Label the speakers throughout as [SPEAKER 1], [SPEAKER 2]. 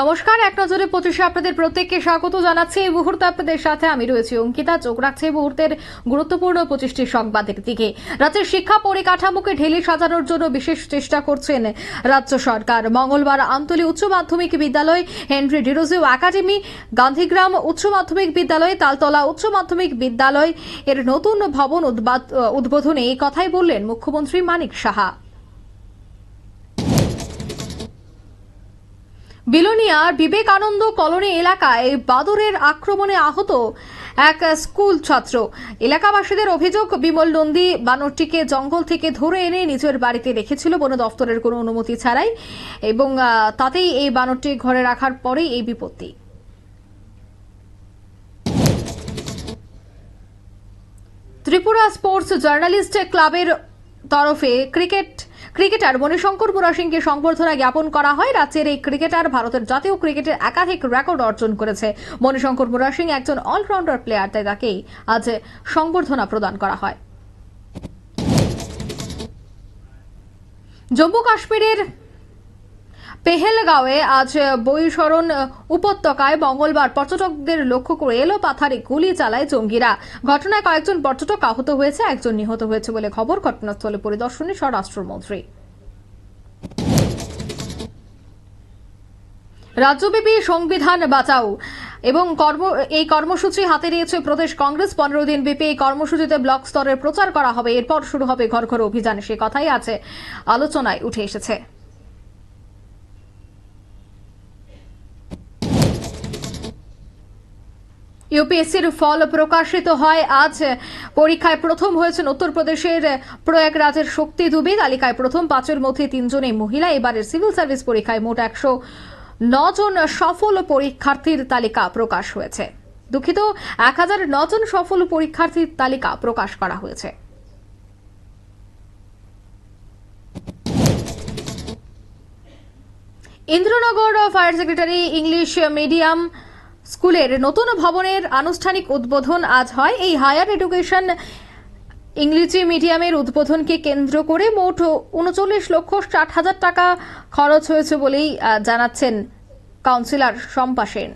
[SPEAKER 1] নমস্কার, এক নজরে পঁচিশে আপনাদের প্রত্যেককে স্বাগত জানাচ্ছি। এই মুহূর্তে আপনাদের সাথে আমি রয়েছি অঙ্কিতা। চোখ রাখছে এই মুহূর্তের গুরুত্বপূর্ণ পঁচিশটি সংবাদের দিকে। রাজ্যের শিক্ষা পরিকাঠামোকে ঢেলে সাজানোর জন্য বিশেষ চেষ্টা করছেন রাজ্য সরকার। মঙ্গলবার আমতলী উচ্চ মাধ্যমিক বিদ্যালয় হেনরি ডিরোজিও একাডেমি, গান্ধীগ্রাম উচ্চ মাধ্যমিক বিদ্যালয়, তালতলা উচ্চ মাধ্যমিক বিদ্যালয় এর নতুন ভবন উদ্বোধনে এই কথাই বললেন মুখ্যমন্ত্রী মানিক সাহা। বিলোনিয়ার বিবেকানন্দ কলোনি এলাকায় বাদরের আক্রমণে আহত এক স্কুল ছাত্র। এলাকাবাসীদের অভিযোগ, বিমল নন্দী বানরটিকে জঙ্গল থেকে ধরে এনে নিজের বাড়িতে রেখেছিল বন দফতরের কোনো অনুমতি ছাড়াই এবং তাতেই এই বানরটি ঘরে রাখার পরেই এই বিপত্তি। ত্রিপুরা স্পোর্টস জার্নালিস্ট ক্লাবের তরফে ক্রিকেট ক্রিকেটার মণিশঙ্কর পুরা সিংকে সংবর্ধনা জ্ঞাপন করা হয়। রাজ্যের এই ক্রিকেটার ভারতের জাতীয় ক্রিকেটের একাধিক রেকর্ড অর্জন করেছে। মণিশঙ্কর পুরা সিং একজন অলরাউন্ডার প্লেয়ার, তাই তাকেই আজ সংবর্ধনা প্রদান করা হয়। জম্মু কাশ্মীরের পেহেলগাঁওয়ে আজ বৈশরণ উপত্যকায় মঙ্গলবার পর্যটকদের লক্ষ্য করে এলো পাথারে গুলি চালায় জঙ্গিরা। ঘটনায় কয়েকজন পর্যটক আহত হয়েছে, একজন নিহত হয়েছে বলে খবর ঘটনাস্থলে পরিদর্শনে স্বরাষ্ট্রমন্ত্রী রাজ্যব্যাপী সংবিধান বাঁচাও এবং কর্ম, এই কর্মসূচি হাতে নিয়েছে প্রদেশ কংগ্রেস। পনেরো দিন ব্যাপী এই কর্মসূচিতে ব্লক স্তরের প্রচার করা হবে। এরপর শুরু হবে ঘর ঘর অভিযান। সে কথাই আছে আলোচনায় উঠে এসেছে। ইউপিএসসির ফল প্রকাশিত হয় আজ। পরীক্ষায় প্রথম হয়েছেন উত্তরপ্রদেশের প্রয়াগরাজের শক্তি দুবে। তালিকায় প্রথম পাঁচের মধ্যে তিনজনই মহিলা। এবারের সিভিল সার্ভিস পরীক্ষায় মোট একশো জন সফল পরীক্ষার্থীর তালিকা প্রকাশ হয়েছে। দুঃখিত, এক হাজার জন সফল পরীক্ষার্থীর তালিকা প্রকাশ করা হয়েছে। Indranagar fire secretary, English medium স্কুলের নতুন ভবনের আনুষ্ঠানিক উদ্বোধন আজ হয়। এই হায়ার এডুকেশন ইংরেজি মিডিয়ামের উদ্বোধনকে কেন্দ্র করে মোট উনচল্লিশ লক্ষ ষাট হাজার টাকা খরচ হয়েছে বলেই জানাচ্ছেন কাউন্সিলর শম্পা সেন।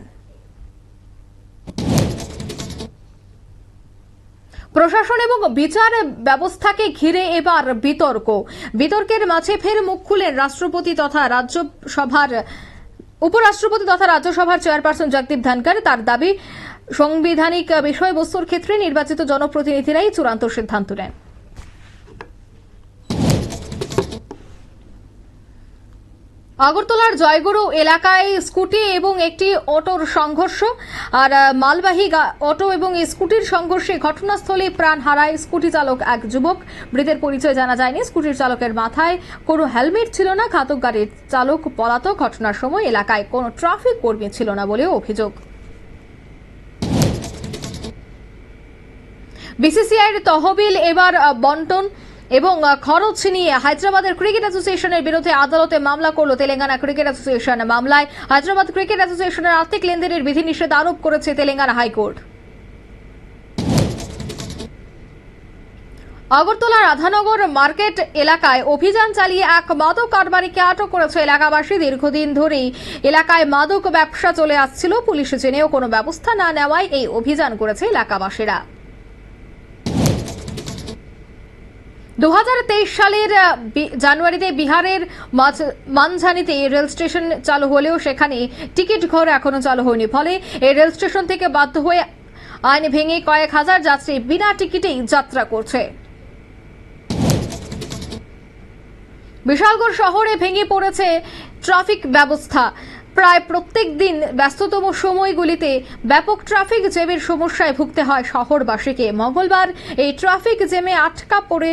[SPEAKER 1] প্রশাসন এবং বিচার ব্যবস্থাকে ঘিরে এবার বিতর্ক। বিতর্কের মাঝে ফের মুখ খুলেন রাষ্ট্রপতি তথা রাজ্যসভার উপরাষ্ট্রপতি তথা রাজ্যসভার চেয়ারপারসন জগদীপ ধনকর তার দাবি, সাংবিধানিক বিষয়বস্তুর ক্ষেত্রে নির্বাচিত জনপ্রতিনিধিরাই চূড়ান্ত সিদ্ধান্ত নেন। আগরতলার জয়গুরু এলাকায় স্কুটি এবং একটি অটোর সংঘর্ষ আর মালবাহী অটো এবং স্কুটির সংঘর্ষে ঘটনাস্থলে প্রাণ হারায় স্কুটি চালক এক যুবক। মৃতের পরিচয় জানা যায়নি। স্কুটির চালকের মাথায় কোনো হেলমেট ছিল না। ঘাতক গাড়ির চালক পলাতক ঘটনার সময় এলাকায় কোনো ট্রাফিক কর্মী ছিল না বলেও অভিযোগ। বিসিসিআইয়ের তহবিল এবার বন্টন। এবং খরচ নিয়ে হায়দ্রাবাদের ক্রিকেট অ্যাসোসিয়েশনের বিরুদ্ধে আদালতে মামলা করল তেলেঙ্গানা ক্রিকেট অ্যাসোসিয়েশন মামলায়। হায়দ্রাবাদ ক্রিকেট অ্যাসোসিয়েশনের আর্থিক লেনদেনের বিধিনিষেধ আরোপ করেছে Telangana high court. Agartala Radhanagar market এলাকায় অভিযান চালিয়ে এক মাদক কারবারিকে আটক করেছে এলাকাবাসী। দীর্ঘদিন ধরেই এলাকায় মাদক ব্যবসা চলে আসছিল। পুলিশ জেনেও কোনো ব্যবস্থা না নেওয়ায় এই অভিযান করেছে এলাকাবাসীরা। দু হাজার তেইশ সালের জানুয়ারিতে বিহারের মানঝানিতে রেল স্টেশন চালু হলেও সেখানে টিকিট ঘর এখনও চালু হয়নি। ফলে এই রেল স্টেশন থেকে বাধ্য হয়ে আইন ভেঙে কয়েক হাজার যাত্রী বিনা টিকিটেই যাত্রা করছে। বিশালগড় শহরে ভেঙে পড়েছে ট্রাফিক ব্যবস্থা। প্রায় প্রত্যেক দিন ব্যস্ততম সময়গুলিতে ব্যাপক ট্রাফিক জ্যামের সমস্যায় ভুগতে হয় শহরবাসীকে। মঙ্গলবার এই ট্রাফিক জ্যামে আটকা পড়ে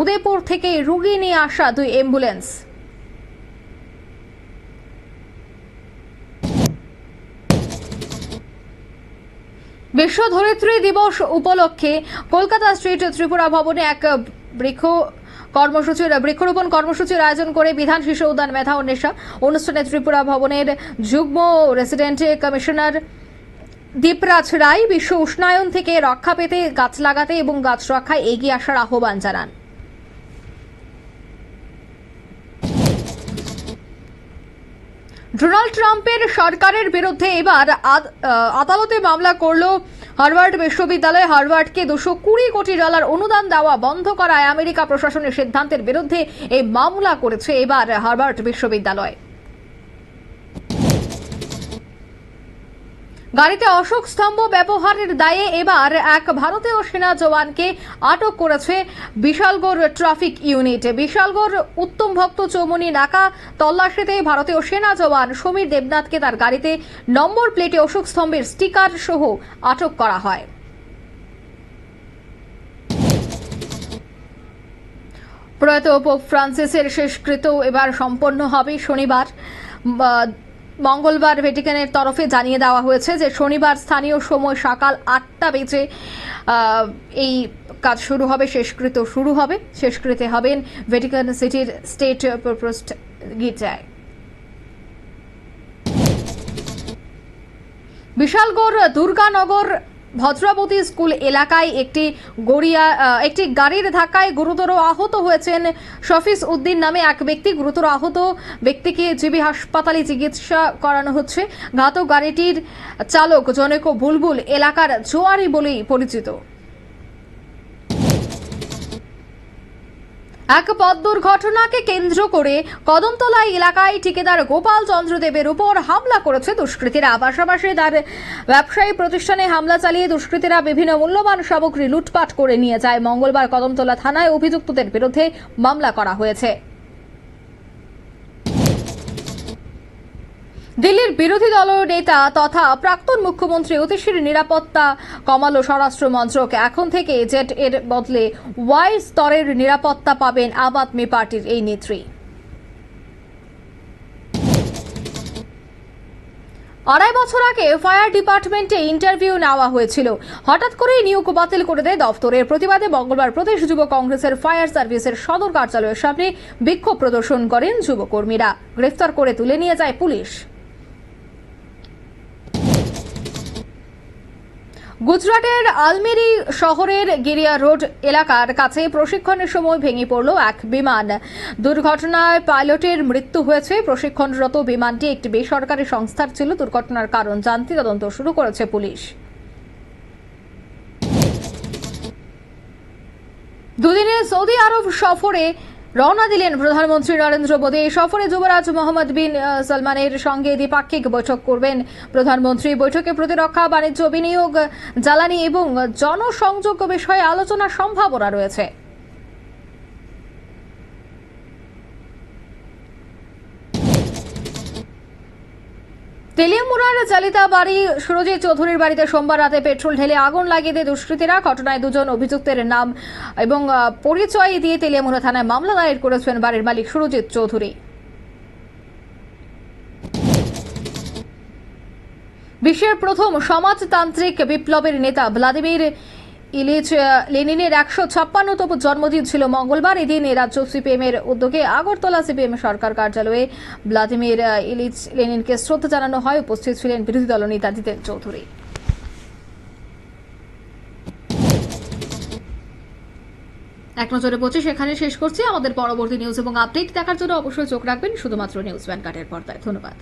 [SPEAKER 1] উদয়পুর থেকে রুগী নিয়ে আসা দুই অ্যাম্বুলেন্স। বিশ্ব ধরিত্রী দিবস উপলক্ষে কলকাতা স্ট্রিট ত্রিপুরা ভবনে এক বৃক্ষ কর্মসূচির বৃক্ষরোপণ কর্মসূচির আয়োজন করে বিধান শিশু উদ্যান মেধা অন্বেষা অনুষ্ঠানে ত্রিপুরা ভবনের যুগ্ম রেসিডেন্ট কমিশনার দীপরাজ রায় বিশ্ব উষ্ণায়ন থেকে রক্ষা পেতে গাছ লাগাতে এবং গাছ রক্ষায় এগিয়ে আসার আহ্বান জানান। ডোনাল্ড ট্রাম্পের সরকারের বিরুদ্ধে এবার আদালতে মামলা করল হার্ভার্ড বিশ্ববিদ্যালয়ে হার্ভার্ডকে দুশো কুড়ি কোটি ডলার অনুদান দেওয়া বন্ধ করায় আমেরিকা প্রশাসনের সিদ্ধান্তের বিরুদ্ধে এই মামলা করেছে এবার হার্ভার্ড বিশ্ববিদ্যালয়। গাড়িতে অশোক স্তম্ভ ব্যবহারের দায়ে এবার এক ভারতীয় সেনা জওয়ানকে আটক করেছে বিশালগড় ট্রাফিক ইউনিট। বিশালগড় উত্তম ভক্ত চৌমনি নাকা তল্লাশিতে ভারতীয় সেনা জওয়ান সমীর দেবনাথকে তার গাড়িতে নম্বর প্লেটে অশোক স্তম্ভের স্টিকার সহ আটক করা হয়। প্রয়াত পোপ ফ্রান্সিসের শেষকৃত এবার সম্পন্ন হবে শনিবার। মঙ্গলবার ভেটিকানের তরফে জানিয়ে দেওয়া হয়েছে যে শনিবার স্থানীয় সময় সকাল আটটা বেজে এই কাজ শুরু হবে শেষকৃত শুরু হবে। শেষকৃতে হবেন ভেটিকান সিটির স্টেট প্রপোস্ট গির্জায়। বিশালগড় দুর্গানগর ভদ্রাবতী স্কুল এলাকায় একটি গড়িয়া একটি গাড়ির ধাক্কায় গুরুতর আহত হয়েছেন শফিস উদ্দিন নামে এক ব্যক্তি। গুরুতর আহত ব্যক্তিকে জিবি হাসপাতালে চিকিৎসা করানো হচ্ছে। ঘাতক গাড়িটির চালক জনক বুলবুল এলাকার জোয়ারি বলেই পরিচিত। এক পথ দুর্ঘটনাকে কেন্দ্র করে কদমতলা এলাকায় ঠিকাদার গোপাল চন্দ্রদেবের উপর হামলা করেছে দুষ্কৃতীরা। পাশাপাশি তার ব্যবসায়ী প্রতিষ্ঠানে হামলা চালিয়ে দুষ্কৃতীরা বিভিন্ন মূল্যবান সামগ্রী লুটপাট করে নিয়ে যায়। মঙ্গলবার কদমতলা থানায় অভিযুক্তদের বিরুদ্ধে মামলা করা হয়েছে। দিল্লির বিরোধী দল নেতা তথা প্রাক্তন মুখ্যমন্ত্রী অতিশীর নিরাপত্তা কমালো স্বরাষ্ট্র মন্ত্রক। এখন থেকে জেট এর বদলে ওয়াই স্তরের নিরাপত্তা পাবেন আম আদমি পার্টির এই নেত্রী। আড়াই বছর আগে ফায়ার ডিপার্টমেন্টে ইন্টারভিউ নেওয়া হয়েছিল। হঠাৎ করেই নিয়োগ বাতিল করে দেয় দফতরের প্রতিবাদে মঙ্গলবার প্রদেশ যুব কংগ্রেসের ফায়ার সার্ভিসের সদর কার্যালয়ের সামনে বিক্ষোভ প্রদর্শন করেন যুবকর্মীরা। গ্রেফতার করে তুলে নিয়ে যায় পুলিশ। গুজরাটের আলমেরি শহরের গিরিয়া রোড এলাকার কাছে প্রশিক্ষণের সময় ভেঙে পড়ল এক বিমান। দুর্ঘটনায় পাইলটের মৃত্যু হয়েছে। প্রশিক্ষণরত বিমানটি একটি বেসরকারি সংস্থার ছিল। দুর্ঘটনার কারণ জানতে তদন্ত শুরু করেছে পুলিশ। দুদিনে সৌদি আরব সফরে রওনা দিলেন প্রধানমন্ত্রী নরেন্দ্র মোদী। এই সফরে যুবরাজ মোহাম্মদ বিন সলমানের সঙ্গে দ্বিপাক্ষিক বৈঠক করবেন প্রধানমন্ত্রী। বৈঠকে প্রতিরক্ষা, বাণিজ্য, বিনিয়োগ, জ্বালানি এবং জনসংযোগ বিষয়ে আলোচনার সম্ভাবনা রয়েছে। তেলিয়ামুড়ার চালিতা বাড়ি সুরজিৎ চৌধুরীর বাড়িতে সোমবার রাতে পেট্রোল ঢেলে আগুন লাগিয়ে দিয়ে দুষ্কৃতীরা ঘটনায় দুজন অভিযুক্তের নাম এবং পরিচয় দিয়ে তেলিয়ামুড়া থানায় মামলা দায়ের করেছেন বাড়ির মালিক সুরজিৎ চৌধুরী। বিশ্বের প্রথম সমাজতান্ত্রিক বিপ্লবের নেতা ভ্লাদিমির ইলিচ লেনিনের একশো ছাপ্পান্নতম জন্মদিন ছিল মঙ্গলবার। এদিন রাজ্য সিপিএম এর উদ্যোগে আগরতলা সিপিএম সরকার কার্যালয়ে ভ্লাদিমির ইলিচ, লেনিনকে শ্রদ্ধা জানানো হয়। উপস্থিত ছিলেন বিরোধী দল নেতা জিতেন চৌধুরী। এক নজরে পঁচিশ সেখানে শেষ করছি। আমাদের পরবর্তী নিউজ এবং আপডেট দেখার জন্য অবশ্যই চোখ রাখবেন। শুধুমাত্র নিউজ ভ্যানগার্ডের পর্দায়। ধন্যবাদ।